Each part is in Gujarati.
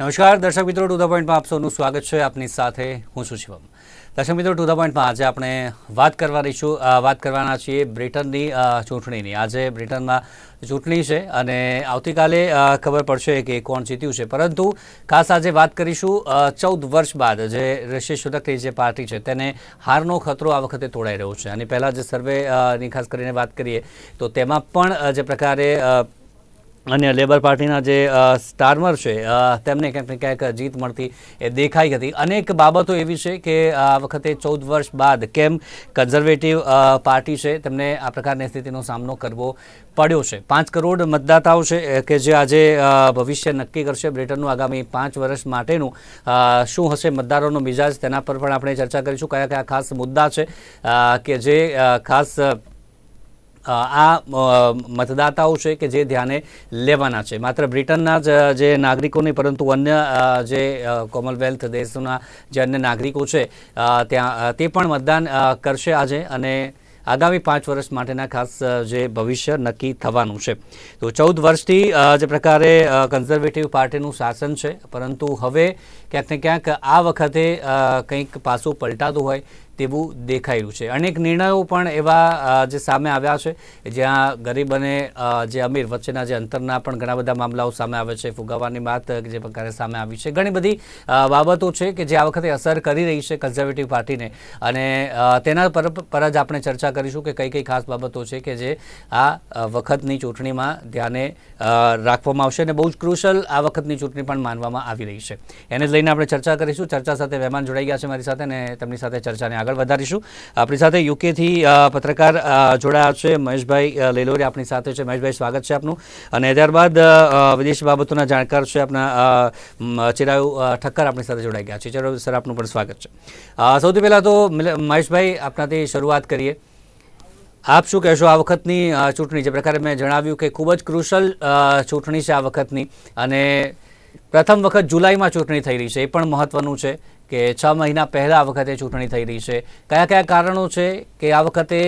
નમસ્કાર, દર્શક મિત્રો, ટુ ધ પોઈન્ટમાં આપ સ્વાગત છે. આપની સાથે હું છું શિવમ. દર્શક મિત્રો, ટુ ધ પોઈન્ટમાં આજે આપણે વાત કરવાની છું વાત કરવાના છીએ બ્રિટનની ચૂંટણીની. આજે બ્રિટનમાં ચૂંટણી છે અને આવતીકાલે ખબર પડશે કે કોણ જીત્યું છે. પરંતુ ખાસ આજે વાત કરીશું ચૌદ વર્ષ બાદ જે ઋષિ સુનકની જે પાર્ટી છે, તેને હારનો ખતરો આ વખતે તોડાઈ રહ્યો છે. અને પહેલાં જે સર્વેની ખાસ કરીને વાત કરીએ, તો તેમાં પણ જે પ્રકારે અને લેબર પાર્ટીના જે સ્ટાર્મર છે તેમને ક્યાંક ને ક્યાંક જીત મળતી એ દેખાઈ હતી. અનેક બાબતો એવી છે કે આ વખતે ચૌદ વર્ષ બાદ કેમ કન્ઝર્વેટિવ પાર્ટી છે, તેમને આ પ્રકારની સ્થિતિનો સામનો કરવો પડ્યો છે. પાંચ કરોડ મતદાતાઓ છે કે જે આજે ભવિષ્ય નક્કી કરશે બ્રિટનનું આગામી પાંચ વર્ષ માટેનું. શું હશે મતદારોનો મિજાજ? તેના પર પણ આપણે ચર્ચા કરીશું. કયા કયા ખાસ મુદ્દા છે કે જે ખાસ આ મતદાતાઓ છે કે જે ધ્યાને લેવાના છે. માત્ર બ્રિટનના જ, જે નાગરિકો નહીં, પરંતુ અન્ય જે કોમનવેલ્થ દેશોના જે અન્ય નાગરિકો છે ત્યાં તે પણ મતદાન કરશે આજે અને આગામી પાંચ વર્ષ માટેના ખાસ જે ભવિષ્ય નક્કી થવાનું છે. તો ચૌદ વર્ષથી જે પ્રકારે કન્ઝર્વેટિવ પાર્ટીનું શાસન છે, પરંતુ હવે ક્યાંક ને ક્યાંક આ વખતે કંઈક પાસું પલટાતું હોય તેવું દેખાઈ રહ્યું છે. અનેક નિર્ણયો પણ એવા જે સામે આવ્યા છે જ્યાં ગરીબ અને જે અમીર વચ્ચેના જે અંતરના પણ ઘણા બધા મામલાઓ સામે આવે છે. ફુગાવાની વાત જે પ્રકારે સામે આવી છે. ઘણી બધી બાબતો છે કે જે આ વખતે અસર કરી રહી છે કન્ઝર્વેટિવ પાર્ટીને. અને તેના પર પર જ આપણે ચર્ચા કરીશું કે કઈ કઈ ખાસ બાબતો છે કે જે આ વખતની ચૂંટણીમાં ધ્યાને રાખવામાં આવશે. અને બહુ જ ક્રુશલ આ વખતની ચૂંટણી પણ માનવામાં આવી રહી છે. એને જ લઈને આપણે ચર્ચા કરીશું. ચર્ચા સાથે મહેમાન જોડાઈ ગયા છે મારી સાથે અને તેમની સાથે ચર્ચાને આગળ વધારીશું. આપણી સાથે યુકેથી પત્રકાર જોડાયા છે મહેશભાઈ લેલોરી આપણી સાથે છે. મહેશભાઈ, સ્વાગત છે આપનું. અને ત્યારબાદ વિદેશ બાબતોના જાણકાર છે આપણા ચિરાયુ ઠક્કર આપણી સાથે જોડાઈ ગયા છે. ચિરાયુ સર, આપનું પણ સ્વાગત છે. સૌથી પહેલાં તો મહેશભાઈ આપણાથી શરૂઆત કરીએ. આપ શું કહેશો આ વખતની ચૂંટણી? જે પ્રકારે મેં જણાવ્યું કે ખૂબ જ ક્રુશલ ચૂંટણી છે આ વખતની. અને પ્રથમ વખત જુલાઈમાં ચૂંટણી થઈ રહી છે. એ પણ મહત્વનું છે કે છ મહિના પહેલા આ વખતે ચૂંટણી થઈ રહી છે. કયા કયા કારણો છે કે આ વખતે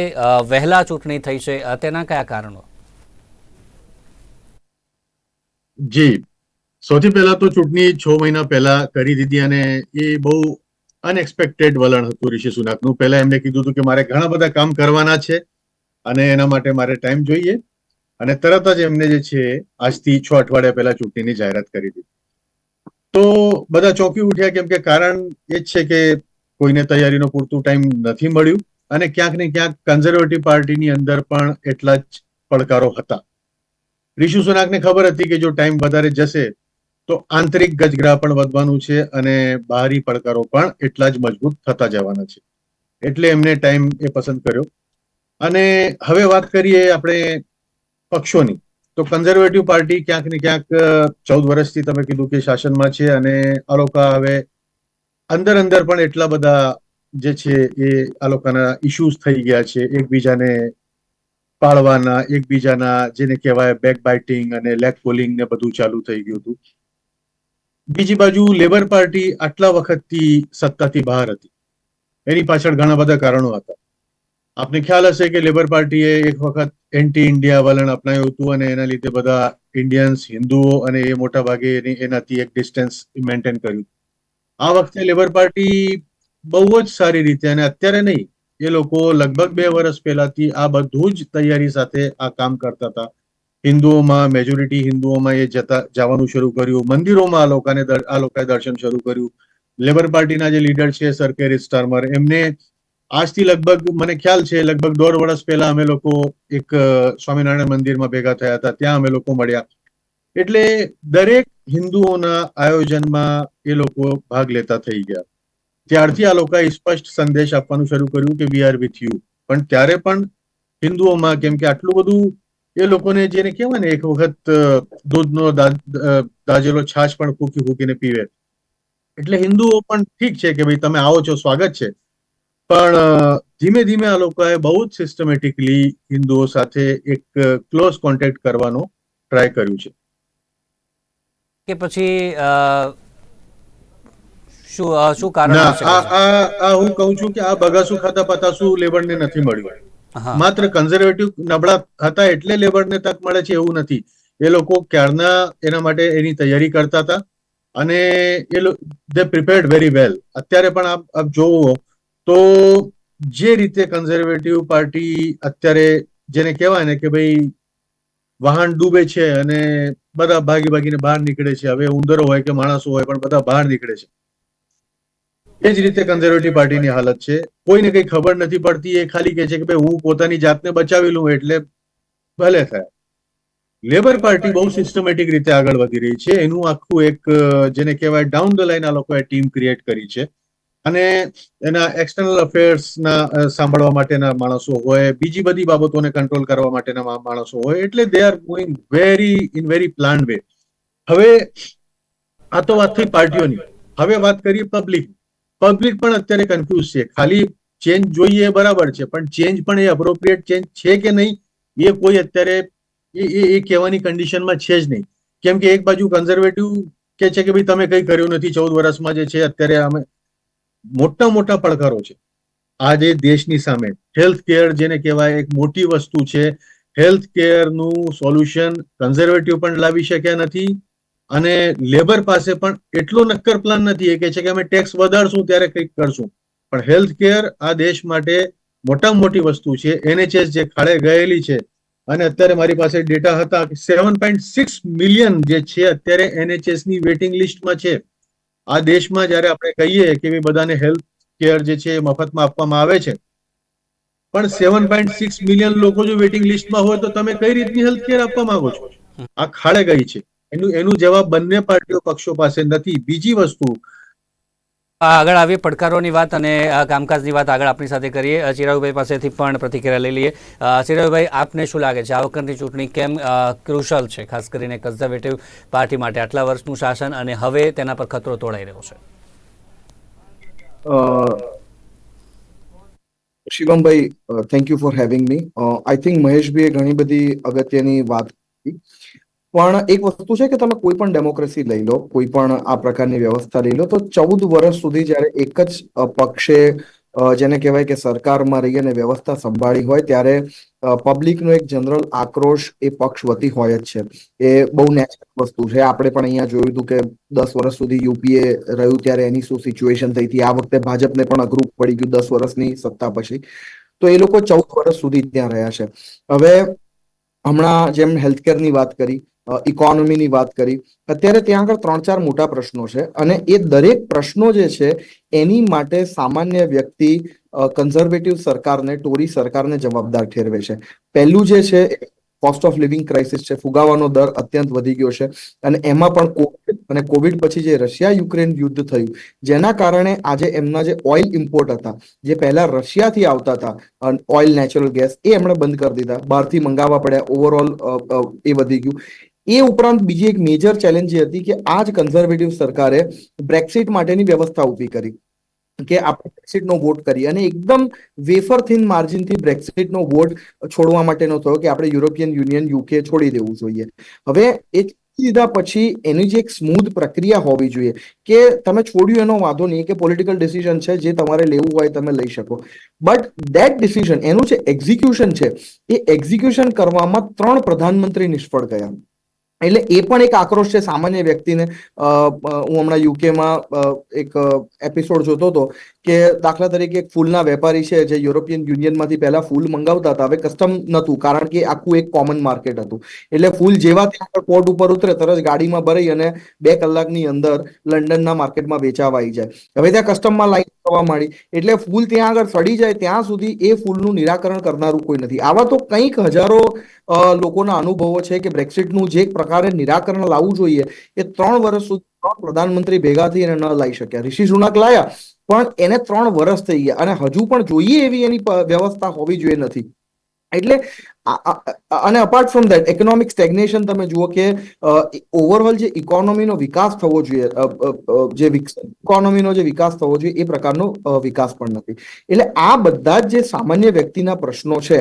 વહેલા ચૂંટણી થઈ છે? તેના કયા કારણો? જી. સૌથી પહેલા તો ચૂંટણી છ મહિના પહેલા કરી દીધી અને એ બહુ અનએક્સપેક્ટેડ વલણ હતું ઋષિ સુનાકનું. પહેલા એમને કીધું હતું કે મારે ઘણા બધા કામ કરવાના છે અને એના માટે મારે ટાઈમ જોઈએ. અને તરત જ એમને જે છે, આજથી છ અઠવાડિયા પહેલા ચૂંટણીની જાહેરાત કરી દીધી. તો બધા ચોંકી ઉઠ્યા કેમ કે કારણ એ જ છે કે કોઈને તૈયારીનો પૂરતું ટાઈમ નથી મળ્યું અને ક્યાંક ને ક્યાંક કન્ઝર્વેટિવ પાર્ટીની અંદર પણ એટલા જ પડકારો હતા. ઋષિ સુનાકને ખબર હતી કે જો ટાઈમ વધારે જશે તો આંતરિક ગજગ્રાહ પણ વધવાનું છે અને બહારી પડકારો પણ એટલા જ મજબૂત થતા જવાના છે. એટલે એમને ટાઈમ એ પસંદ કર્યો. અને હવે વાત કરીએ આપણે પક્ષોની. તો કન્ઝર્વેટિવ પાર્ટી ક્યાંક ને ક્યાંક ચૌદ વર્ષથી તમે કીધું કે શાસનમાં છે અને આ લોકો હવે અંદર અંદર પણ એટલા બધા જે છે એ આ લોકોના ઇશ્યુઝ થઈ ગયા છે. એકબીજાને પાળવાના, એકબીજાના જેને કહેવાય બેક બાઇટિંગ અને લેગ પોલિંગ ને બધું ચાલુ થઈ ગયું હતું. બીજી બાજુ લેબર પાર્ટી આટલા વખતથી સત્તાથી બહાર હતી. એની પાછળ ઘણા બધા કારણો હતા. આપને ખ્યાલ હશે કે લેબર પાર્ટીએ એક વખત એન્ટી ઇન્ડિયા વલણ અપનાવ્યું હતું અને એના લીધે બધા ઇન્ડિયન્સ હિન્દુઓ અને એ મોટા ભાગે એની- એનાથી એક ડિસ્ટન્સ મેન્ટેન કર્યું. આ વખતે લેબર પાર્ટી બહુ જ સારી રીતે અને અત્યારે નહીં, એ લોકો લગભગ બે વર્ષ પહેલાથી આ બધું જ તૈયારી સાથે આ કામ કરતા હતા. હિન્દુઓમાં મેજોરિટી હિન્દુઓમાં એ જતા, જવાનું શરૂ કર્યું. મંદિરોમાં આ લોકોને આ લોકોએ દર્શન શરૂ કર્યું. લેબર પાર્ટીના જે લીડર છે સર કેરી સ્ટાર્મર એમને આજથી લગભગ મને ખ્યાલ છે, લગભગ દોઢ વર્ષ પહેલા અમે લોકો એક સ્વામિનારાયણ મંદિરમાં ભેગા થયા હતા. ત્યાં અમે લોકો મળ્યા. એટલે દરેક હિન્દુઓના આયોજનમાં એ લોકો ભાગ લેતા થઈ ગયા. ત્યારથી આ લોકોએ સ્પષ્ટ સંદેશ આપવાનું શરૂ કર્યું કે વી આર વિથ યુ પણ ત્યારે પણ હિન્દુઓમાં કેમ કે આટલું બધું એ લોકોને જેને કહેવાય ને એક વખત દૂધનો દાજેલો છાશ પણ ફૂકી ફૂકીને પીવે. એટલે હિન્દુઓ પણ ઠીક છે કે ભાઈ તમે આવો છો, સ્વાગત છે. પણ ધીમે ધીમે આ લોકોએ બહુ જ સિસ્ટમેટિકલી હિન્દુઓ સાથે એક ક્લોઝ કોન્ટેક્ટ કરવાનો ટ્રાય કર્યું છે. કે પછી શું શું કારણ આ હું કહું છું કે આ બગાસુ ખાતા પતાસુ લેબરને નથી મળ્યું. માત્ર કન્ઝર્વેટિવ નબળા હતા એટલે લેબરને તક મળે છે એવું નથી. એ લોકો ક્યારના એના માટે એની તૈયારી કરતા હતા અને એ દે પ્રિપેર્ડ વેરી વેલ અત્યારે પણ આપ આપ જોવો તો જે રીતે કન્ઝર્વેટિવ પાર્ટી અત્યારે જેને કહેવાય ને કે ભાઈ વાહન ડૂબે છે અને બધા ભાગી ભાગીને બહાર નીકળે છે, હવે ઉંદરો હોય કે માણસો હોય પણ બધા બહાર નીકળે છે. એ જ રીતે કન્ઝર્વેટિવ પાર્ટીની હાલત છે. કોઈને કઈ ખબર નથી પડતી, એ ખાલી કહે છે કે ભાઈ હું પોતાની જાતને બચાવી લઉં એટલે ભલે થાય. લેબર પાર્ટી બહુ સિસ્ટમેટિક રીતે આગળ વધી રહી છે. એનું આખું એક, જેને કહેવાય ડાઉન ધ લાઈન આ લોકોએ ટીમ ક્રિએટ કરી છે. અને એના એક્સટર્નલ અફેર્સના સાંભળવા માટેના માણસો હોય, બીજી બધી બાબતોને કંટ્રોલ કરવા માટેના માણસો હોય, એટલે they are going very in very plan way હવે, આ તો વાત થઈ પાર્ટીઓની. હવે વાત કરીએ પબ્લિક પબ્લિક પણ અત્યારે કન્ફ્યુઝ છે. ખાલી ચેન્જ જોઈએ બરાબર છે, પણ ચેન્જ પણ એ અપ્રોપ્રિએટ ચેન્જ છે કે નહીં, એ કોઈ અત્યારે, એ એ કહેવાની કન્ડિશનમાં છે જ નહીં. કેમ કે એક બાજુ કન્ઝર્વેટિવ કે છે કે ભાઈ તમે કંઈ કર્યું નથી, ચૌદ વર્ષમાં જે છે, અત્યારે અમે મોટા મોટા પડકારો છે. આજે દેશની સામે હેલ્થ કેર જેને કહેવાય એક મોટી વસ્તુ છે. હેલ્થ કેરનું સોલ્યુશન કન્ઝર્વેટિવ પણ લાવી શક્યા નથી અને લેબર પાસે પણ એટલો નક્કર પ્લાન નથી. એ કહે છે કે અમે ટેક્સ વધારશું ત્યારે કંઈક કરશું. પણ હેલ્થ કેર આ દેશ માટે મોટામાં મોટી વસ્તુ છે. એનએચએસ જે ખાડે ગયેલી છે અને અત્યારે મારી પાસે ડેટા હતા કે સેવન પોઈન્ટ સિક્સ મિલિયન જે છે અત્યારે એનએચએસની વેઇટિંગ લિસ્ટમાં છે. આ દેશમાં જ્યારે આપણે કહીએ કે બધાને હેલ્થ કેર જે છે મફતમાં આપવામાં આવે છે, પણ સેવન પોઈન્ટ સિક્સ મિલિયન લોકો જો વેટિંગ લિસ્ટમાં હોય તો તમે કઈ રીતની હેલ્થ કેર આપવા માંગો છો? આ ખાડે ગઈ છે. એનું એનું જવાબ બંને પાર્ટીઓ પક્ષો પાસે નથી. બીજી વસ્તુ આગળ આવીએ પડકારોની વાત અને કામકાજની વાત આગળ આપણી સાથે કરીએ. અ, ચિરાગભાઈ પાસેથી પણ પ્રતિક્રિયા લઈ લઈએ. અ, ચિરાગભાઈ આપને શું લાગે છે? આ વખતની ચૂંટણી કેમ ક્રુશલ છે? ખાસ કરીને કન્ઝર્વેટિવ પાર્ટી માટે આટલા વર્ષનું શાસન અને હવે તેના પર ખતરો તોડાઈ રહ્યો છે. શિવમભાઈ thank you for having me I think મહેશભાઈએ ઘણી બધી અગત્યની વાત કરી. પણ એક વસ્તુ છે કે તમે કોઈ પણ ડેમોક્રેસી લઈ લો, કોઈ પણ આ પ્રકારની વ્યવસ્થા લઈ લો, તો ચૌદ વર્ષ સુધી જ્યારે એક જ પક્ષે જેને કહેવાય કે સરકારમાં રહી અને વ્યવસ્થા સંભાળી હોય, ત્યારે પબ્લિકનો એક જનરલ આક્રોશ એ પક્ષ વતી હોય જ છે. એ બહુ નેચરલ વસ્તુ છે. આપણે પણ અહીંયા જોયું હતું કે દસ વર્ષ સુધી યુપીએ રહ્યું ત્યારે એની શું સિચ્યુએશન થઈ હતી? આ વખતે ભાજપને પણ અઘરું પડી ગયું દસ વર્ષની સત્તા પછી. તો એ લોકો ચૌદ વર્ષ સુધી ત્યાં રહ્યા છે. હવે હમણાં જેમ હેલ્થકેરની વાત કરી ઇકોનોમીની વાત કરી. અત્યારે ત્યાં આગળ ત્રણ ચાર મોટા પ્રશ્નો છે અને એ દરેક પ્રશ્નો જે છે એની માટે સામાન્ય વ્યક્તિ કન્ઝર્વેટિવ સરકારને, ટોરી સરકારને જવાબદાર ઠેરવે છે. પહેલું જે છે કોસ્ટ ઓફ લિવિંગ ક્રાઇસિસ છે. ફુગાવાનો દર અત્યંત વધી ગયો છે અને એમાં પણ કોવિડ અને કોવિડ પછી જે રશિયા યુક્રેન યુદ્ધ થયું, જેના કારણે આજે એમના જે ઓઇલ ઇમ્પોર્ટ હતા, જે પહેલા રશિયાથી આવતા હતા ઓઇલ નેચરલ ગેસ એ એમણે બંધ કરી દીધા. બહારથી મંગાવવા પડ્યા. ઓવરઓલ એ વધી ગયું. એ ઉપરાંત બીજી એક મેજર ચેલેન્જ હતી કે આ જ કન્ઝર્વેટિવ સરકારે બ્રેક્સિટ માટેની વ્યવસ્થા ઊભી કરી. કે આપણે બ્રેક્સિટનો વોટ કરીએ અને એકદમ વેફર થિન માર્જિનથી બ્રેક્સિટનો વોટ છોડવા માટેનો થયો કે આપણે યુરોપિયન યુનિયન યુકે છોડી દેવું જોઈએ. હવે એ લીધા પછી એની જે એક સ્મૂથ પ્રક્રિયા હોવી જોઈએ કે તમે છોડ્યું એનો વાંધો નહીં કે પોલિટિકલ ડિસિઝન છે જે તમારે લેવું હોય તમે લઈ શકો. બટ દેટ ડિસિઝન એનું જે એક્ઝિક્યુશન છે એ એક્ઝિક્યુશન કરવામાં ત્રણ પ્રધાનમંત્રી નિષ્ફળ ગયા. એટલે એ પણ એક આક્રોશ છે સામાન્ય વ્યક્તિને. હું હમણાં યુકેમાં એક એપિસોડ જોતો હતો કે દાખલા તરીકે એક ફૂલના વેપારી છે જે યુરોપિયન યુનિયનમાંથી પહેલા ફૂલ મંગાવતા હતા. હવે કસ્ટમ નહોતું કારણ કે આખું એક કોમન માર્કેટ હતું. એટલે ફૂલ જેવા ત્યાં પોર્ટ ઉપર ઉતરે, તરત ગાડીમાં ભરાઈ અને બે કલાકની અંદર લંડનના માર્કેટમાં વેચાવા આવી જાય. હવે ત્યાં કસ્ટમમાં લાઈન થવા માંડી એટલે ફૂલ ત્યાં આગળ સડી જાય, ત્યાં સુધી એ ફૂલનું નિરાકરણ કરનારું કોઈ નથી. આવા તો કંઈક હજારો લોકોના અનુભવો છે કે બ્રેક્સિટનું જે પ્રકારે નિરાકરણ લાવવું જોઈએ, એ ત્રણ વર્ષ સુધી પ્રધાનમંત્રી ભેગા થઈ એને ન લાવી શક્યા. ઋષિ સુનક લાયા, પણ એને ત્રણ વર્ષ થઈ ગયા. અને હજુ પણ જોઈએ એવી એની વ્યવસ્થા હોવી જોઈએ નથી. એટલે અને apart from that economic stagnation તમે જુઓ કે ઓવરઓલ જે ઇકોનોમીનો વિકાસ થવો જોઈએ જે ઇકોનોમીનો જે વિકાસ થવો જોઈએ એ પ્રકારનો વિકાસ પણ નથી. એટલે આ બધા જ જે સામાન્ય વ્યક્તિના પ્રશ્નો છે,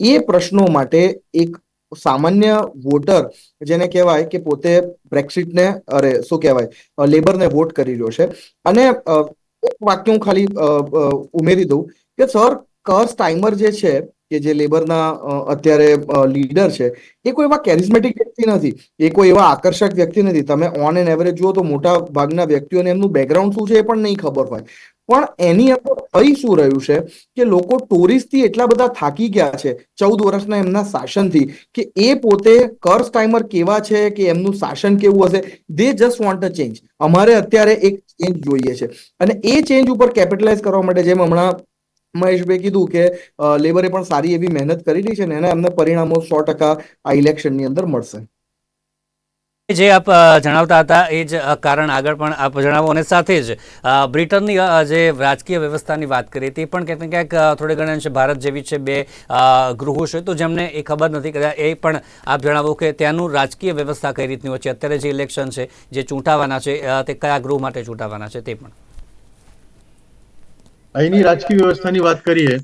એ પ્રશ્નો માટે એક સામાન્ય વોટર જેને કહેવાય કે પોતે બ્રેક્સિટને અરે, શું કહેવાય લેબરને વોટ કરી રહ્યો છે. અને એક વાક્ય હું ખાલી ઉમેરી દઉં કે સર કર્સ ટાઈમર જે છે કે જે લેબરના અત્યારે લીડર છે, એ કોઈ એવા કેરિઝમેટિક વ્યક્તિ નથી. એ કોઈ એવા આકર્ષક વ્યક્તિ નથી. તમે ઓન એન એવરેજ જુઓ તો મોટા ભાગના વ્યક્તિઓને એમનું બેકગ્રાઉન્ડ શું છે એ પણ નહીં ખબર હોય. પણ એની અંદર થઈ શું રહ્યું છે કે લોકો ટુરિસ્ટથી એટલા બધા થાકી ગયા છે, ચૌદ વર્ષના એમના શાસનથી, કે એ પોતે કર્સ ટાઈમર કેવા છે કે એમનું શાસન કેવું હશે? They just want a change અમારે અત્યારે એક ચેન્જ જોઈએ છે. અને એ ચેન્જ ઉપર કેપિટલાઇઝ કરવા માટે જેમ હમણાં મહેશભાઈ કીધું કે લેબરે પણ સારી એવી મહેનત કરી છે ને એના એમને પરિણામો સો ટકા આ ઇલેક્શનની અંદર મળશે. જે આપ જણાવતા હતા એ જ કારણ આગળ પણ આપ જણાવો અને સાથે જ બ્રિટનની જે રાજકીય વ્યવસ્થાની વાત કરીએ તે પણ ક્યાંક ને ક્યાંક થોડે ઘણા અંશે ભારત જેવી છે બે ગૃહો છે તો જેમને એ ખબર નથી, કદાચ એ પણ આપ જણાવો કે ત્યાંનું રાજકીય વ્યવસ્થા કઈ રીતની હોય છે? અત્યારે જે ઇલેક્શન છે, જે ચૂંટાવાના છે તે કયા ગૃહ માટે ચૂંટાવાના છે તે પણ. અહીંની રાજકીય વ્યવસ્થાની વાત કરીએ,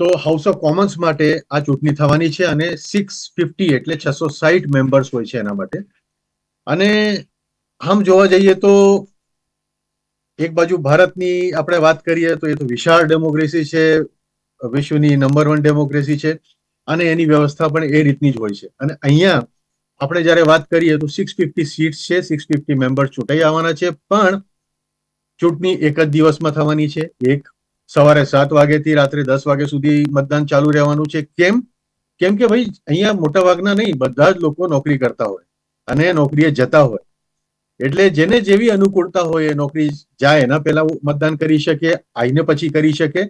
તો હાઉસ ઓફ કોમન્સ માટે આ ચૂંટણી થવાની છે અને સિક્સ ફિફ્ટી એટલે છસો સાહીઠ મેમ્બર્સ હોય છે એના માટે. અને આમ જોવા જઈએ તો એક બાજુ ભારતની આપણે વાત કરીએ તો એ તો વિશાળ ડેમોક્રેસી છે, વિશ્વની નંબર વન ડેમોક્રેસી છે અને એની વ્યવસ્થા પણ એ રીતની જ હોય છે. અને અહીંયા આપણે જ્યારે વાત કરીએ તો સિક્સ ફિફ્ટી સીટ્સ છે સિક્સ ફિફ્ટી મેમ્બર્સ ચૂંટાઈ આવવાના છે, પણ ચૂંટણી એક જ દિવસમાં થવાની છે, એક સવારે સાત વાગ્યાથી રાત્રે દસ વાગ્યા સુધી મતદાન ચાલુ રહેવાનું છે. કેમ? કેમ કે ભાઈ, અહીંયા મોટા ભાગના નહીં, બધા જ લોકો નોકરી કરતા હોય અને નોકરીએ જતા હોય. એટલે જેને જેવી અનુકૂળતા હોય એ નોકરી જાય, એના પહેલા મતદાન કરી શકે, આઈને પછી કરી શકે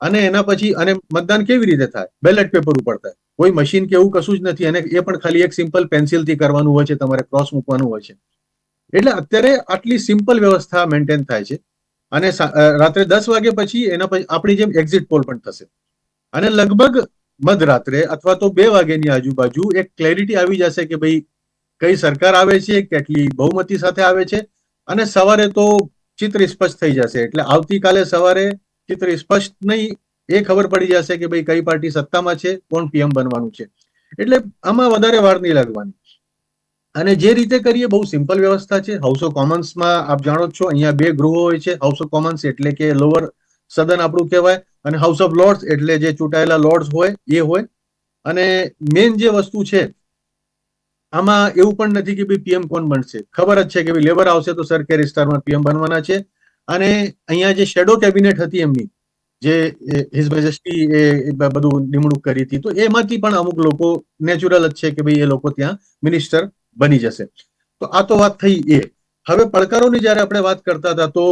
અને એના પછી, અને મતદાન કેવી રીતે થાય? બેલેટ પેપર ઉપર થાય. કોઈ મશીન કે એવું કશું જ નથી અને એ પણ ખાલી એક સિમ્પલ પેન્સિલથી કરવાનું હોય છે, તમારે ક્રોસ મૂકવાનું હોય છે. એટલે અત્યારે આટલી સિમ્પલ વ્યવસ્થા મેન્ટેન થાય છે. અને રાત્રે દસ વાગ્યા પછી એના પછી, આપણી જેમ એક્ઝિટ પોલ પણ થશે. અને લગભગ મધરાત્રે અથવા તો બે વાગ્યાની આજુબાજુ એક ક્લેરિટી આવી જશે કે ભાઈ કઈ સરકાર આવે છે, કેટલી બહુમતી સાથે આવે છે અને સવારે તો ચિત્ર સ્પષ્ટ થઈ જશે. એટલે આવતીકાલે સવારે ચિત્ર સ્પષ્ટ નહીં, એ ખબર પડી જશે કે ભાઈ કઈ પાર્ટી સત્તામાં છે, કોણ પીએમ બનવાનું છે. એટલે આમાં વધારે વાર નહીં લાગવાની. અને જે રીતે કરીએ, બહુ સિમ્પલ વ્યવસ્થા છે. હાઉસ ઓફ કોમન્સમાં આપ જાણો છો, અહીંયા બે ગૃહો હોય છે. હાઉસ ઓફ કોમન્સ એટલે કે લોઅર સદન આપણું કહેવાય અને હાઉસ ઓફ લોર્ડ્સ એટલે જે ચૂંટાયેલા લોર્ડ્સ હોય, એ હોય. અને મેઇન જે વસ્તુ છે, આમાં એવું પણ નથી કે ભાઈ પીએમ કોણ બનશે. ખબર જ છે કે ભાઈ લેબર આવશે તો સરકારી વિસ્તારમાં પીએમ બનવાના છે. અને અહીંયા જે શેડો કેબિનેટ હતી એમની, જે હિઝ મેજેસ્ટી એ બધું નિમણૂક કરી હતી. તો એમાંથી પણ અમુક લોકો નેચરલ જ છે કે ભાઈ એ લોકો ત્યાં મિનિસ્ટર બની જશે. તો આ તો વાત થઈ એ. હવે પડકારોની જ્યારે આપણે વાત કરતા હતા, તો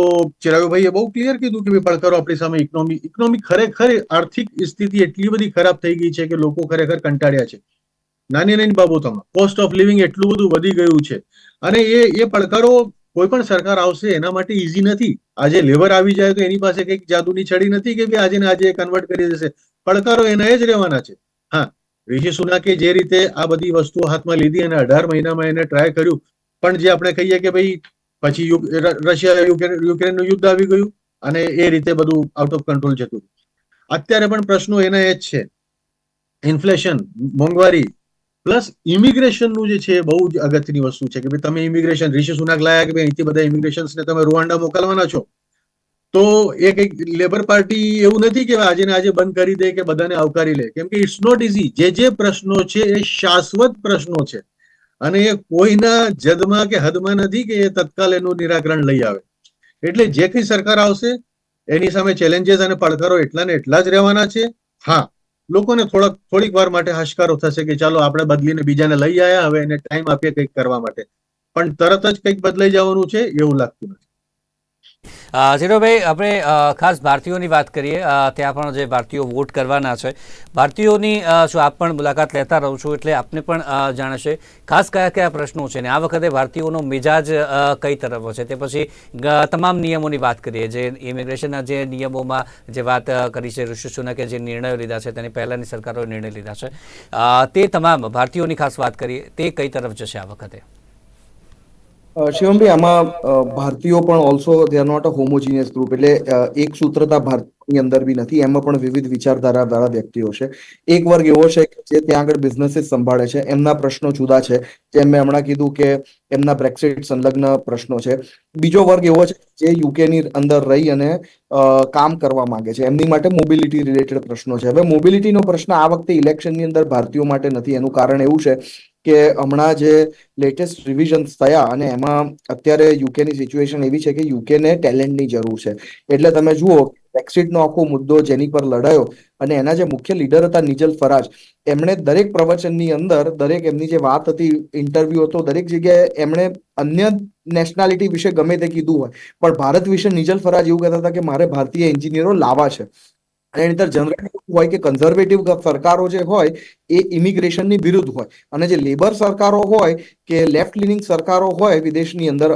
ચિરાગભાઈએ બહુ ક્લિયર કીધું કે ભાઈ પડકારો આપણી સામે ઇકોનોમી ઇકોનોમી ખરેખર આર્થિક સ્થિતિ એટલી બધી ખરાબ થઈ ગઈ છે કે લોકો ખરેખર કંટાળ્યા છે. નાની નાની બાબતોમાં કોસ્ટ ઓફ લિવિંગ એટલું બધું વધી ગયું છે. અને એ એ પડકારો કોઈ પણ સરકાર આવશે એના માટે ઈઝી નથી. આજે લેબર આવી જાય તો એની પાસે કંઈક જાદુની છડી નથી કે ભાઈ આજે ને આજે કન્વર્ટ કરી દેશે. પડકારો એના જ રહેવાના છે. હા ઋષિ સુનાકે જે રીતે આ બધી વસ્તુઓ હાથમાં લીધી અને અઢાર મહિનામાં એને ટ્રાય કર્યું, પણ જે આપણે કહીએ કે ભાઈ પછી રશિયા યુક્રેનનું યુદ્ધ આવી ગયું અને એ રીતે બધું આઉટ ઓફ કંટ્રોલ જતું અત્યારે પણ પ્રશ્નો એના એ જ છે. ઇન્ફ્લેશન મોંઘવારી પ્લસ ઇમિગ્રેશનનું જે છે બહુ જ અગત્યની વસ્તુ છે કે ભાઈ તમે ઇમિગ્રેશન ઋષિ સુનાક લાયા કે ભાઈ અહીંથી બધા ઇમિગ્રેશન્સને તમે રૂવાંડા મોકલવાના છો? તો એ કંઈક લેબર પાર્ટી એવું નથી કે આજે આજે બંધ કરી દે કે બધાને આવકારી લે. કેમ કે ઇટ્સ નોટ ઇઝી જે જે પ્રશ્નો છે એ શાશ્વત પ્રશ્નો છે. અને એ કોઈના જદમાં કે હદમાં નથી કે એ તત્કાલ એનું નિરાકરણ લઈ આવે. એટલે જે કઈ સરકાર આવશે, એની સામે ચેલેન્જીસ અને પડકારો એટલા ને એટલા જ રહેવાના છે. હા, લોકોને થોડાક, થોડીક વાર માટે હાશકારો થશે કે ચાલો આપણે બદલીને બીજાને લઈ આવ્યા હવે એને ટાઈમ આપીએ કંઈક કરવા માટે. પણ તરત જ કંઈક બદલાઈ જવાનું છે એવું લાગતું નથી. ઝીરોભાઈ, આપણે ખાસ ભારતીયોની વાત કરીએ. ત્યાં પણ જે ભારતીયો વોટ કરવાના છે, ભારતીયોની શું આપ પણ મુલાકાત લેતા રહો છો એટલે આપને પણ જાણશે ખાસ કયા કયા પ્રશ્નો છે ને આ વખતે ભારતીયોનો મિજાજ કઈ તરફ છે? તે પછી તમામ નિયમોની વાત કરીએ. જે ઇમિગ્રેશનના જે નિયમોમાં જે વાત કરી છે ઋષિ સુનકે જે નિર્ણયો લીધા છે, તેની પહેલાંની સરકારોએ નિર્ણય લીધા છે. તે તમામ ભારતીયોની ખાસ વાત કરીએ. તે કઈ તરફ જશે આ વખતે? શિવમભાઈ આમાં ભારતીયો પણ also they are not a homogeneous group એટલે એક સૂત્રતા ભાર- ની અંદર બી નથી, એમાં પણ વિવિધ વિચારધારા વાળા વ્યક્તિઓ છે. એક વર્ગ એવો છે કે જે ત્યાં આગળ બિઝનેસીસ સંભાળે છે. એમના પ્રશ્નો જુદા છે. જેમ મેં હમણાં કીધું કે એમના બ્રેક્સિટ સંલગ્ન પ્રશ્નો છે. બીજો વર્ગ એવો છે જે યુકે ની અંદર રહી અને કામ કરવા માંગે છે. એમની માટે મોબિલિટી રિલેટેડ પ્રશ્નો છે. હવે મોબિલિટીનો પ્રશ્ન આ વખતે ઇલેક્શનની અંદર ભારતીયો માટે નથી. એનું કારણ એવું છે કે હમણાં જે લેટેસ્ટ રિવિઝન્સ થયા અને એમાં અત્યારે યુકેની સિચ્યુએશન એવી છે કે યુકેને ટેલેન્ટની જરૂર છે. એટલે તમે જુઓ બ્રેક્સિટનો આખો મુદ્દો જેની પર લડાયો અને એના જે મુખ્ય લીડર હતા નિજલ ફરાજ, એમણે દરેક પ્રવચનની અંદર દરેક એમની જે વાત હતી ઇન્ટરવ્યુ હતો, દરેક જગ્યાએ એમણે અન્ય નેશનાલિટી વિશે ગમે તે કીધું હોય. પણ ભારત વિશે નિજલ ફરાજ એવું કહેતા હતા કે મારે ભારતીય એન્જિનિયરો લાવવા છે. અને એની અંદર જનરલ હોય કે કન્ઝર્વેટિવ સરકારો જે હોય એ ઇમિગ્રેશનની વિરુદ્ધ હોય. અને જે લેબર સરકારો હોય કે લેફ્ટ લિનિંગ સરકારો હોય વિદેશની અંદર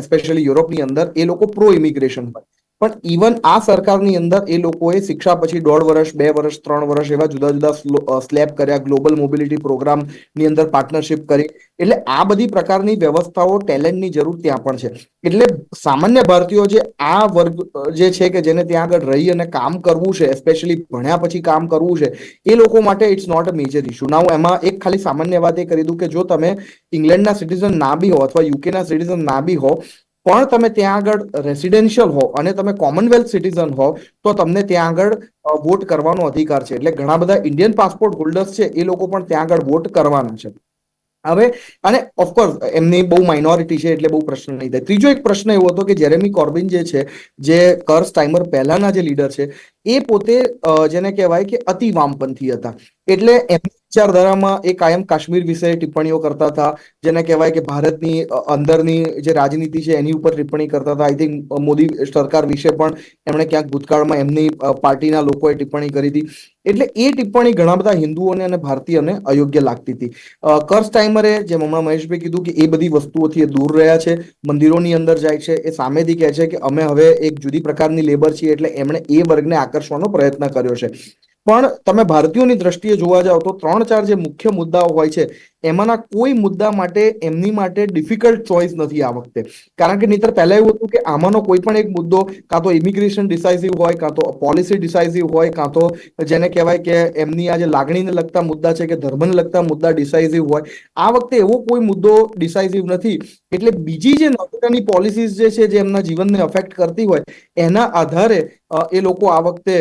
એસ્પેશિયલી યુરોપની અંદર, એ લોકો પ્રો ઇમિગ્રેશન હોય. પણ ઇવન આ સરકારની અંદર એ લોકોએ શિક્ષા પછી દોઢ વર્ષ, બે વર્ષ, ત્રણ વર્ષ એવા જુદા જુદા સ્લેબ કર્યા, ગ્લોબલ મોબિલિટી પ્રોગ્રામની અંદર પાર્ટનરશિપ કરી. એટલે આ બધી પ્રકારની વ્યવસ્થાઓ ટેલેન્ટની જરૂર ત્યાં પણ છે. એટલે સામાન્ય ભારતીયો જે આ વર્ગ જે છે કે જેને ત્યાં આગળ રહી અને કામ કરવું છે એસ્પેશિયલી ભણ્યા પછી કામ કરવું છે, એ લોકો માટે it's not a major issue ના એમાં એક ખાલી સામાન્ય વાત એ કરી દઉં કે જો તમે ઇંગ્લેન્ડના સિટીઝન ના બી હો અથવા યુકેના સિટીઝન ના બી હો પણ તમે ત્યાં આગળ રેસિડેન્શિયલ હો અને તમે કોમનવેલ્થ સિટીઝન હો, તો તમને ત્યાં આગળ વોટ કરવાનો અધિકાર છે. એટલે ઘણા બધા ઇન્ડિયન પાસપોર્ટ હોલ્ડર્સ છે, એ લોકો પણ ત્યાં આગળ વોટ કરવાના છે. હવે, અને ઓફકોર્સ એમની બહુ માઇનોરિટી છે, એટલે બહુ પ્રશ્ન નહીં થાય. ત્રીજો એક પ્રશ્ન એવો હતો કે જેરેમી કોર્બિન જે છે, જે કર્સ ટાઈમર પહેલાના જે લીડર છે, એ પોતે જેને કહેવાય કે અતિ વામપંથી હતા. એટલે એમની વિચારધારામાં એ કાયમ કાશ્મીર વિશે ટિપ્પણીઓ કરતા હતા, જેને કહેવાય કે ભારતની અંદરની જે રાજનીતિ છે એની ઉપર ટિપ્પણી કરતા હતા. આઈ થિંક મોદી સરકાર વિશે પણ એમણે ક્યાંક ભૂતકાળમાં એમની પાર્ટીના લોકોએ ટિપ્પણી કરી હતી. એટલે એ ટિપ્પણી ઘણા બધા હિન્દુઓને અને ભારતીયોને અયોગ્ય લાગતી હતી. કર્સ ટાઈમરે જેમ હમણાં મહેશભાઈ કીધું કે એ બધી વસ્તુઓથી એ દૂર રહ્યા છે, મંદિરોની અંદર જાય છે, એ સામેથી કહે છે કે અમે હવે એક જુદી પ્રકારની લેબર છીએ એટલે એમણે એ વર્ગને આકર્ષવાનો પ્રયત્ન કર્યો છે. પણ તમે ભારતીયોની દ્રષ્ટિએ જોવા જાઓ તો ત્રણ ચાર જે મુખ્ય મુદ્દાઓ હોય છે, એમાંના કોઈ મુદ્દા માટે એમની માટે ડિફિકલ્ટ ચોઇસ નથી આ વખતે. કારણ કે નહીતર પહેલા એવું હતું કે આમાંનો કોઈ પણ એક મુદ્દો કાં તો ઇમિગ્રેશન ડિસાઇઝિવ હોય, કાં તો પોલિસી ડિસાઇઝિવ હોય, કાં તો જેને કહેવાય કે એમની આ જે લાગણીને લગતા મુદ્દા છે કે ધર્મને લગતા મુદ્દા ડિસાઇઝિવ હોય, આ વખતે એવો કોઈ મુદ્દો ડિસાઇઝિવ નથી. એટલે બીજી જે નોકરીની પોલિસીઝ જે છે, જે એમના જીવનને અફેક્ટ કરતી હોય, એના આધારે એ લોકો આ વખતે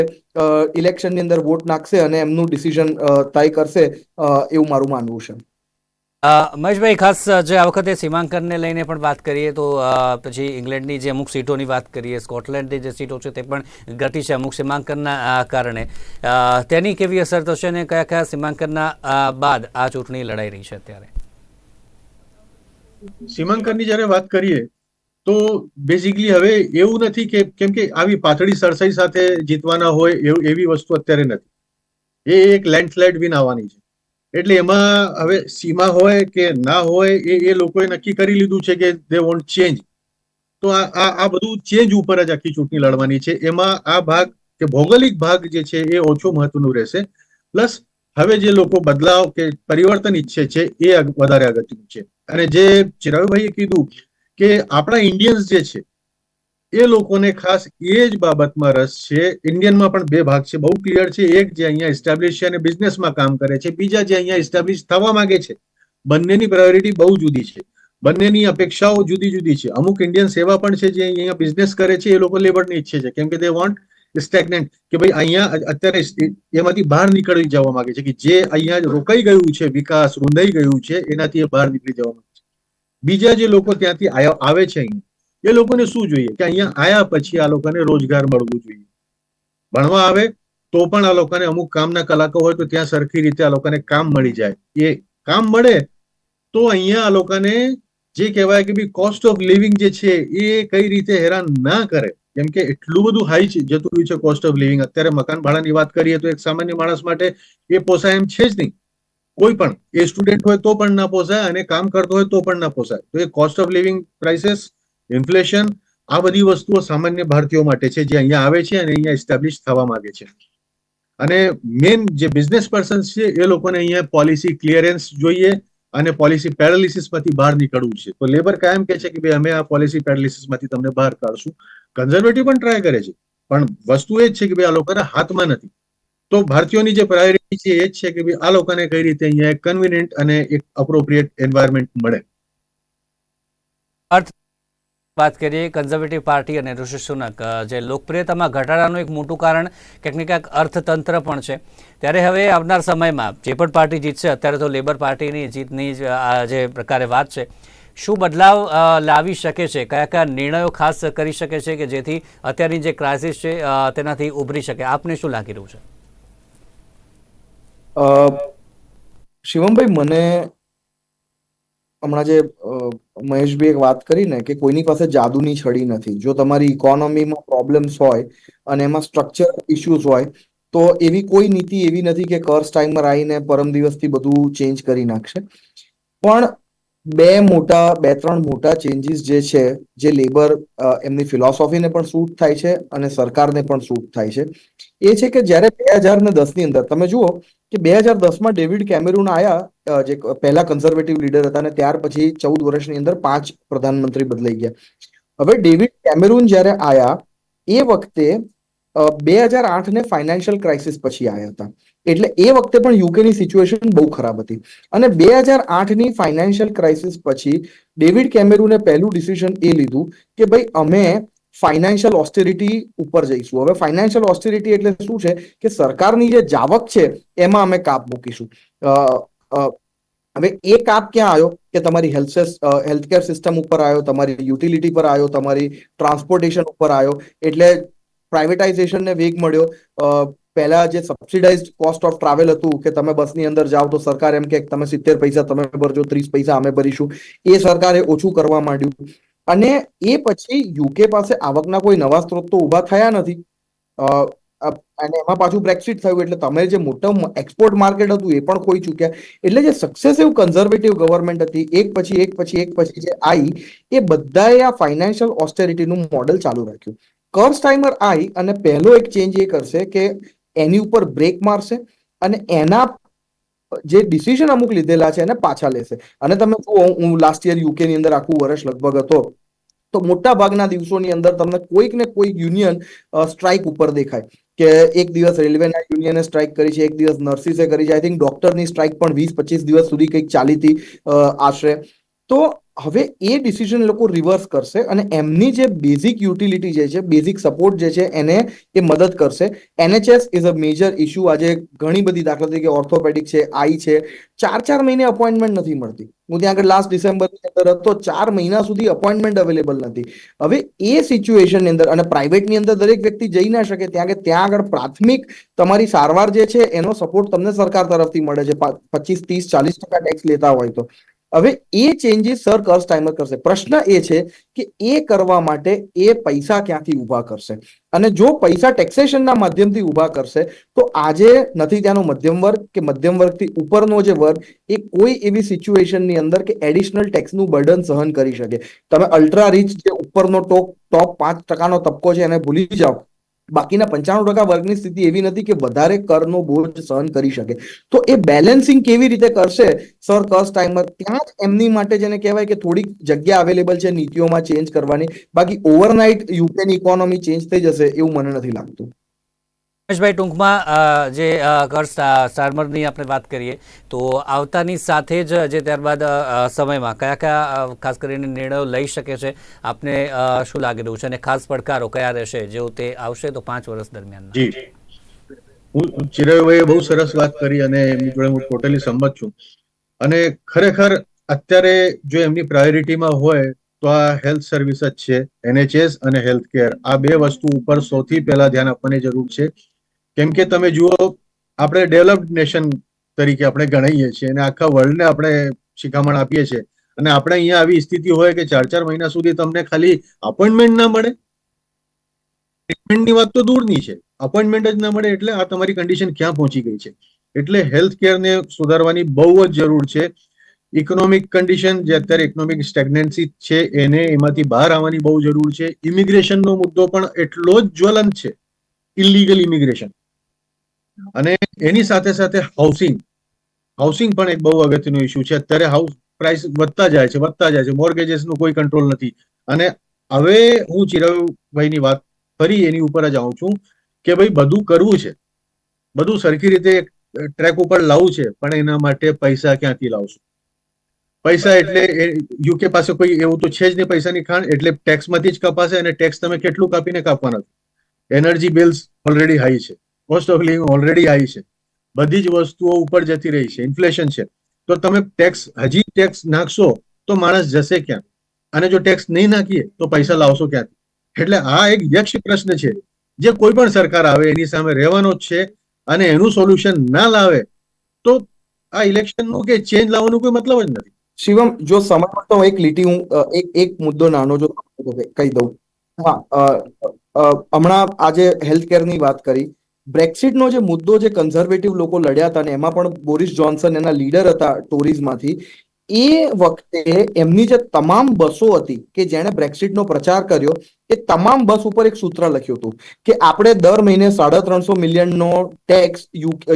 ઇલેક્શનની અંદર વોટ નાખશે અને એમનું ડિસિઝન તય કરશે એવું મારું માનવું છે. મહેશભાઈ, ખાસ જે આ વખતે સીમાંકનને લઈને પણ વાત કરીએ તો પછી ઇંગ્લેન્ડની જે અમુક સીટોની વાત કરીએ, સ્કોટલેન્ડની જે સીટો છે તે પણ ઘટી છે અમુક સીમાંકનના કારણે. તેની કેવી અસર થશે અને કયા કયા સીમાંકનના બાદ આ ચૂંટણી લડાઈ રહી છે અત્યારે? સીમાંકનની જ્યારે વાત કરીએ, તો બેઝિકલી હવે એવું નથી કે, કેમ કે આવી પાતળી સરસાઈ સાથે જીતવાના હોય એવી વસ્તુ અત્યારે નથી. એ એક લેન્ડસ્લાઇડ વિન આવવાની છે. એટલે એમાં હવે સીમા હોય કે ના હોય એ એ લોકોએ નક્કી કરી લીધું છે કે દે વોન્ટ ચેન્જ તો આ આ બધું ચેન્જ ઉપર જ આખી ચૂંટણી લડવાની છે. એમાં આ ભાગ કે ભૌગોલિક ભાગ જે છે એ ઓછો મહત્વનું રહેશે. પ્લસ હવે જે લોકો બદલાવ કે પરિવર્તન ઈચ્છે છે એ વધારે અગત્યનું છે. અને જે ચિરાગભાઈએ કીધું કે આપણા ઇન્ડિયન્સ જે છે એ લોકોને ખાસ એ જ બાબતમાં રસ છે. ઇન્ડિયનમાં પણ બે ભાગ છે. બહુ ક્લિયર છે. એક જે અહીંયા એસ્ટાબ્લિશ છે અને બિઝનેસમાં કામ કરે છે. બીજા જે અહીંયા એસ્ટાબ્લિશ થવા માંગે છે, બંનેની પ્રાયોરિટી બહુ જુદી છે. બંનેની અપેક્ષાઓ જુદી જુદી છે. અમુક ઇન્ડિયન સેવા પણ છે જે અહીંયા બિઝનેસ કરે છે. એ લોકો લેબરની ઈચ્છે છે. કેમ કે દે વોન્ટ સ્ટેગ્નન્ટ કે ભાઈ અહીંયા અત્યારે એમાંથી બહાર નીકળી જવા માંગે છે કે જે અહીંયા રોકાઈ ગયું છે, વિકાસ રૂંધાઈ ગયું છે, એનાથી એ બહાર નીકળી જવા માંગે છે. બીજા જે લોકો ત્યાંથી આવે છે અહીંયા એ લોકોને શું જોઈએ? કે અહીંયા આયા પછી આ લોકોને રોજગાર મળવું જોઈએ. ભણવા આવે તો પણ આ લોકોને અમુક કામના કલાકો હોય તો ત્યાં સરખી રીતે આ લોકોને કામ મળી જાય. એ કામ મળે તો અહીંયા આ લોકોને જે કહેવાય કે ભાઈ કોસ્ટ ઓફ લિવિંગ જે છે એ કઈ રીતે હેરાન ના કરે. કેમ કે એટલું બધું હાઈ જતું રહ્યું છે કોસ્ટ ઓફ લિવિંગ અત્યારે મકાન ભાડાની વાત કરીએ તો એક સામાન્ય માણસ માટે એ પોસાય એમ છે જ નહીં. કોઈ પણ, એ સ્ટુડન્ટ હોય તો પણ ના પોસાય અને કામ કરતો હોય તો પણ ના પોસાય. તો એ cost of living prices inflation આ બધી વસ્તુઓ સામાન્ય ભારતીયો માટે છે જે અહીંયા આવે છે અને અહીંયા એસ્ટાબ્લિશ થવા માંગે છે. અને મેન જે બિઝનેસ પર્સન છે, એ લોકોને અહીંયા પોલિસી ક્લિયરન્સ જોઈએ અને પોલિસી પેરાલિસિસમાંથી બહાર નીકળવું છે. તો લેબર કાયમ કહે છે કે ભાઈ અમે આ પોલિસી પેરાલિસિસમાંથી તમને બહાર કાઢશું. કન્ઝર્વેટિવ પણ ટ્રાય કરે છે. પણ વસ્તુ એ જ છે કે ભાઈ આ લોકોના હાથમાં નથી. તો ભારતીયોની જે પ્રાયોરિટી છે એ જ છે કે ભાઈ આ લોકોને કઈ રીતે અહીંયા કન્વિનિયન્ટ અને એક અપ્રોપ્રિએટ એન્વાયરમેન્ટ મળે. વાત કરીએ કન્ઝર્વેટિવ પાર્ટી અને ઋષિ સુનક જે લોકપ્રિયતામાં ઘટાડાનું એક મોટું કારણ ક્યાંક ને ક્યાંક અર્થતંત્ર પણ છે. ત્યારે હવે આવનાર સમયમાં જે પણ પાર્ટી જીતશે, અત્યારે તો લેબર પાર્ટીની જીતની જે પ્રકારે વાત છે. શું બદલાવ લાવી શકે છે? કયા કયા નિર્ણયો ખાસ કરી શકે છે કે જેથી અત્યારની જે ક્રાઇસિસ છે તેનાથી ઉભરી શકે? આપને શું લાગી રહ્યું છે? શિવમભાઈ, મને હમણાં જે મહેશભાઈ એક વાત કરી ને કે કોઈની પાસે જાદુની છડી નથી. જો તમારી ઇકોનોમીમાં પ્રોબ્લેમ્સ હોય અને એમાં સ્ટ્રક્ચર ઇશ્યુઝ હોય, તો એવી કોઈ નીતિ એવી નથી કે કર્સ ટાઈમમાં આવીને પરમ દિવસથી બધું ચેન્જ કરી નાખશે. પણ બે મોટા, બે ત્રણ મોટા ચેન્જીસ જે છે, જે લેબર એમની ફિલોસોફીને પણ સૂટ થાય છે અને સરકારને પણ સૂટ થાય છે. એ છે કે જ્યારે બે હજાર ને દસની અંદર, તમે જુઓ કે બે હજાર દસમાં ડેવિડ કેમેરુન આયા જે પહેલા કન્ઝર્વેટિવ લીડર હતા અને ત્યાર પછી ચૌદ વર્ષની અંદર પાંચ પ્રધાનમંત્રી બદલાઈ ગયા. હવે ડેવિડ કેમેરુન જ્યારે આયા, એ વખતે બે હજાર આઠ ને ફાઇનાન્શિયલ ક્રાઇસિસ પછી આવ્યા હતા. એટલે એ વખતે પણ યુકેની સિચ્યુએશન બહુ ખરાબ હતી. અને બે હજાર આઠની ફાઇનાન્શિયલ ક્રાઇસિસ પછી ડેવિડ કેમેરુને પહેલું ડિસિઝન એ લીધું કે ભાઈ, અમે ફાઇનાન્શિયલ ઓસ્ટેરિટી ઉપર જઈશું. હવે ફાઇનાન્શિયલ ઓસ્ટેરિટી એટલે શું છે કે સરકારની જે જાવક છે, એમાં અમે કાપ મૂકીશું. હવે એ કાપ ક્યાં આવ્યો? કે તમારી હેલ્થ હેલ્થકેર સિસ્ટમ ઉપર આવ્યો, તમારી યુટિલિટી પર આવ્યો, તમારી ટ્રાન્સપોર્ટેશન ઉપર આવ્યો. એટલે પ્રાઇવેટાઇઝેશનને વેગ મળ્યો. પહેલા જે સબસિડાઇઝ કોસ્ટ ઓફ ટ્રાવેલ હતું કે તમે બસની અંદર જાઓ તો સરકાર એમ કે તમે સિત્તેર પૈસા તમે ભરજો, ત્રીસ પૈસા અમે ભરીશું, એ સરકારે ઓછું કરવા માંડ્યું. અને એ પછી યુકે પાસે આવકના કોઈ નવા સ્ત્રોત તો ઊભા થયા નથી. અને એમાં પાછું બ્રેક્સિટ થયું એટલે તમે જે મોટો એક્સપોર્ટ માર્કેટ હતું એ પણ ખોઈ ચૂક્યા. એટલે જે સક્સેસિવ કન્ઝર્વેટિવ ગવર્મેન્ટ હતી, એક પછી એક પછી એક પછી જે આવી એ બધાએ આ ફાઇનાન્શિયલ ઓસ્ટેરિટીનું મોડેલ ચાલુ રાખ્યું. કર્સ ટાઈમર આવી અને પહેલો એક ચેન્જ એ કરશે કે એની ઉપર બ્રેક મારશે અને એના જે ડિસિઝન અમુક લીધેલા છે એને પાછા લેશે. અને તમે જુઓ, હું લાસ્ટ યર યુકે ની અંદર આખું વર્ષ લગભગ હતો, તો મોટા ભાગના દિવસોની અંદર તમને કોઈક ને કોઈક યુનિયન સ્ટ્રાઇક ઉપર દેખાય. કે એક દિવસ રેલવેના યુનિયને સ્ટ્રાઇક કરી છે, એક દિવસ નર્સિસે કરી છે. આઈ થિંક ડોક્ટરની સ્ટ્રાઇક પણ વીસ પચીસ દિવસ સુધી કંઈક ચાલી હતી આશરે. તો હવે એ ડિસિઝન લોકો રિવર્સ કરશે અને એમની જે બેઝિક યુટિલિટી જે છે બેઝિક સપોર્ટ જે છે, એને એ મદદ કરશે. NHS is a major issue આજે ઘણી બધી દાખલા તરીકે ઓર્થોપેડિક છે આઈ છે. ચાર ચાર મહિને અપોઇન્ટમેન્ટ નથી મળતી. હું ત્યાં આગળ લાસ્ટ ડિસેમ્બરની અંદર હતો, ચાર મહિના સુધી અપોઇન્ટમેન્ટ અવેલેબલ નથી. હવે એ સિચ્યુએશનની અંદર અને પ્રાઇવેટની અંદર દરેક વ્યક્તિ જઈ ના શકે, ત્યાં કે ત્યાં આગળ પ્રાથમિક તમારી સારવાર જે છે, એનો સપોર્ટ તમને સરકાર તરફથી મળે છે. પચીસ, ત્રીસ, ચાલીસ ટકા ટેક્સ લેતા હોય તો. હવે એ ચેન્જીસ સર કર્સ ટાઈમર કરશે. પ્રશ્ન એ છે કે એ કરવા માટે એ પૈસા ક્યાંથી ઊભા કરશે? અને જો પૈસા ટેક્સેશનના માધ્યમથી ઊભા કરશે, તો આજે નથી ત્યાંનો મધ્યમ વર્ગ કે મધ્યમ વર્ગથી ઉપરનો જે વર્ગ, એ કોઈ એવી સિચ્યુએશનની અંદર કે એડિશનલ ટેક્સનું બર્ડન સહન કરી શકે. તમે અલ્ટ્રા રીચ જે ઉપરનો ટોપ ટોપ પાંચ ટકાનો તબકો છે એને ભૂલી જાઓ. બાકીના પંચાણું ટકા વર્ગની સ્થિતિ એવી નથી કે વધારે કરનો બોજ સહન કરી શકે. તો એ બેલેન્સિંગ કેવી રીતે કરશે? સર, કસ ટાઈમર? ત્યાં જ એમની માટે જેને કહેવાય કે થોડીક જગ્યા અવેલેબલ છે નીતિઓમાં ચેન્જ કરવાની. બાકી ઓવરનાઇટ યુકેની ઇકોનોમી ચેન્જ થઈ જશે એવું મને નથી લાગતું. રમેશભાઈ ટૂંકમાં જે કર સ્ટા- સ્ટાર્મરની આપણે વાત કરીએ, તો આવતાની સાથે જ, જે ત્યારબાદ સમયમાં કયા કયા ખાસ કરીને નિર્ણયો લઈ શકે છે, આપને શું લાગી રહ્યું છે અને ખાસ પડકારો કયા રહેશે જેવું તે આવશે તો પાંચ વર્ષ દરમિયાન? જી. હું ચિરાયુભાઈએ બહુ સરસ વાત કરી અને એમની જોડે હું ટોટલી સંમત છું. અને ખરેખર અત્યારે જો એમની પ્રાયોરિટીમાં હોય, તો આ હેલ્થ સર્વિસ જ છે, એનએચએસ અને હેલ્થ કેર આ બે વસ્તુ ઉપર સૌથી પહેલા ધ્યાન આપવાની જરૂર છે. કેમ કે તમે જુઓ, આપણે ડેવલપ્ડ નેશન તરીકે આપણે ગણાઈએ છીએ અને આખા વર્લ્ડને આપણે શિખામણ આપીએ છીએ. અને આપણે અહીંયા આવી સ્થિતિ હોય કે ચાર ચાર મહિના સુધી તમને ખાલી અપોઇન્ટમેન્ટ ના મળે. ટ્રીટમેન્ટની વાત તો દૂરની છે. અપોઇન્ટમેન્ટ જ ના મળે એટલે આ તમારી કન્ડિશન ક્યાં પહોંચી ગઈ છે? એટલે હેલ્થ કેરને સુધારવાની બહુ જ જરૂર છે. ઇકોનોમિક કન્ડિશન જે અત્યારે ઇકોનોમિક સ્ટેગ્નન્સી છે, એને એમાંથી બહાર આવવાની બહુ જરૂર છે. ઇમિગ્રેશનનો મુદ્દો પણ એટલો જ જ્વલંત છે. ઇલીગલ ઇમિગ્રેશન અને એની સાથે સાથે હાઉસિંગ હાઉસિંગ પણ એક બહુ અગત્યનો ઇસ્યુ છે. અત્યારે હાઉસ પ્રાઇસ વધતા જાય છે, વધતા જાય છે. મોર્ગેજીસનું કોઈ કંટ્રોલ નથી. અને હવે હું ચિરવભાઈની વાત ફરી એની ઉપર જ આવું છું કે ભાઈ બધું કરવું છે. બધું સરખી રીતે ટ્રેક ઉપર લાવવું છે, પણ એના માટે પૈસા ક્યાંથી લાવશું? પૈસા એટલે યુકે પાસે કોઈ એવું તો છે જ નહીં પૈસાની ખાણ, એટલે ટેક્સમાંથી જ કપાશે અને ટેક્સ તમે કેટલું કાપીને કાપવાના એનર્જી બિલ્સ ઓલરેડી હાઈ છે. કોસ્ટ ઓફ લિવિંગ ઓલરેડી આવી છે. બધી જ વસ્તુઓ ઉપર જતી રહી છે. ઇન્ફ્લેશન છે. તો તમે ટેક્સ હજી ટેક્સ નાખશો તો માણસ જશે ક્યાં? અને જો ટેક્સ નહીં નાખીએ તો પૈસા લાવશો ક્યાંથી? એટલે આ એક યક્ષ પ્રશ્ન છે. જે કોઈ પણ સરકાર આવે, એની સામે રહેવાનો જ છે અને એનું સોલ્યુશન ના લાવે, તો આ ઇલેક્શનનું કે ચેન્જ લાવવાનું કોઈ મતલબ જ નથી. શિવમ, જો સમય તો એક લીટી હું એક એક મુદ્દો નાનો જો કહી દઉં. હા હમણાં આજે હેલ્થ કેરની વાત કરી. બ્રેક્સિટનો જે મુદ્દો જે કન્ઝર્વેટિવ લોકો લડ્યા હતા અને એમાં પણ બોરિસ જોન્સન એના લીડર હતા ટોરીઝમાંથી, એ વખતે એમની જે તમામ બસો હતી કે જેણે બ્રેક્સિટનો પ્રચાર કર્યો, એ તમામ બસ ઉપર એક સૂત્ર લખ્યું હતું કે આપણે દર મહિને સાડા ત્રણસો મિલિયનનો ટેક્સ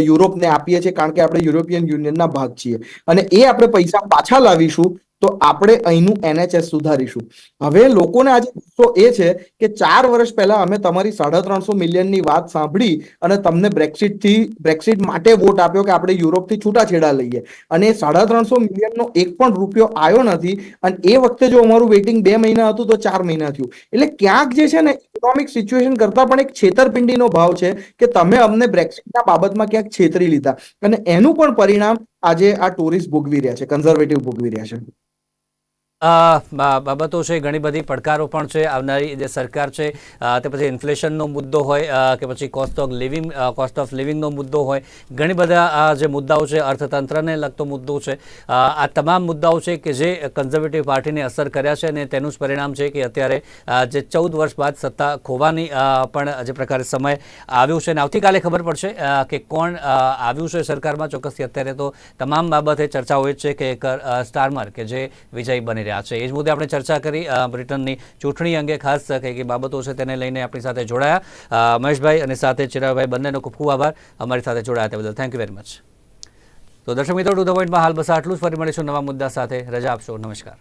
યુરોપને આપીએ છીએ કારણ કે આપણે યુરોપિયન યુનિયનના ભાગ છીએ. અને એ આપણે પૈસા પાછા લાવીશું તો આપણે અહીંનું એનએચએસ સુધારીશું. હવે લોકોને આજે ગુસ્સો એ છે કે ચાર વર્ષ પહેલા અમે તમારી સાડા ત્રણસો મિલિયનની વાત સાંભળી અને તમને બ્રેક્સિટથી, બ્રેક્સિટ માટે વોટ આપ્યો કે આપણે યુરોપથી છૂટાછેડા લઈએ. અને સાડા ત્રણસો મિલિયનનો એક પણ રૂપિયો આવ્યો નથી અને એ વખતે જો અમારું વેઇટિંગ બે મહિના હતું તો ચાર મહિના થયું. એટલે ક્યાંક જે છે ને ઇકોનોમિક સિચ્યુએશન કરતા પણ એક છેતરપિંડીનો ભાવ છે કે તમે અમને બ્રેક્સિટના બાબતમાં ક્યાંક છેતરી લીધા. અને એનું પણ પરિણામ આજે આ ટુરિસ્ટ ભોગવી રહ્યા છે કન્ઝર્વેટિવ ભોગવી રહ્યા છે. બાબતો છે, ઘણી બધી પડકારો પણ છે, આવનારી જે સરકાર છે તે પછી ઇન્ફ્લેશનનો મુદ્દો હોય કે પછી cost of living cost of લિવિંગનો મુદ્દો હોય, ઘણી બધા જે મુદ્દાઓ છે, અર્થતંત્રને લગતો મુદ્દો છે, આ તમામ મુદ્દાઓ છે કે જે કન્ઝર્વેટિવ પાર્ટીને અસર કર્યા છે અને તેનું જ પરિણામ છે કે અત્યારે જે ચૌદ વર્ષ બાદ સત્તા ખોવાની પણ જે પ્રકારે સમય આવ્યો છે અને આવતીકાલે ખબર પડશે કે કોણ આવ્યું છે સરકારમાં. ચોક્કસથી અત્યારે તો તમામ બાબતે ચર્ચા હોય છે કે એક સ્ટારમાર કે જે વિજય બની રહ્યા છે. એ જ મુદ્દે આપણે ચર્ચા કરી બ્રિટનની ચૂંટણી અંગે ખાસ કઈ બાબતો છે તેને લઈને આપણી સાથે જોડાયા. મહેશભાઈ અને સાથે ચિરાગભાઈ બંનેનો ખૂબ ખૂબ આભાર. અમારી સાથે જોડાયા તે બદલ થેન્ક યુ વેરી મચ તો દર્શક મિત્રો, ટુ ધ પોઈન્ટમાં હાલ બસ આટલું જ. ફરી મળીશું નવા મુદ્દા સાથે. રજા આપશો. નમસ્કાર.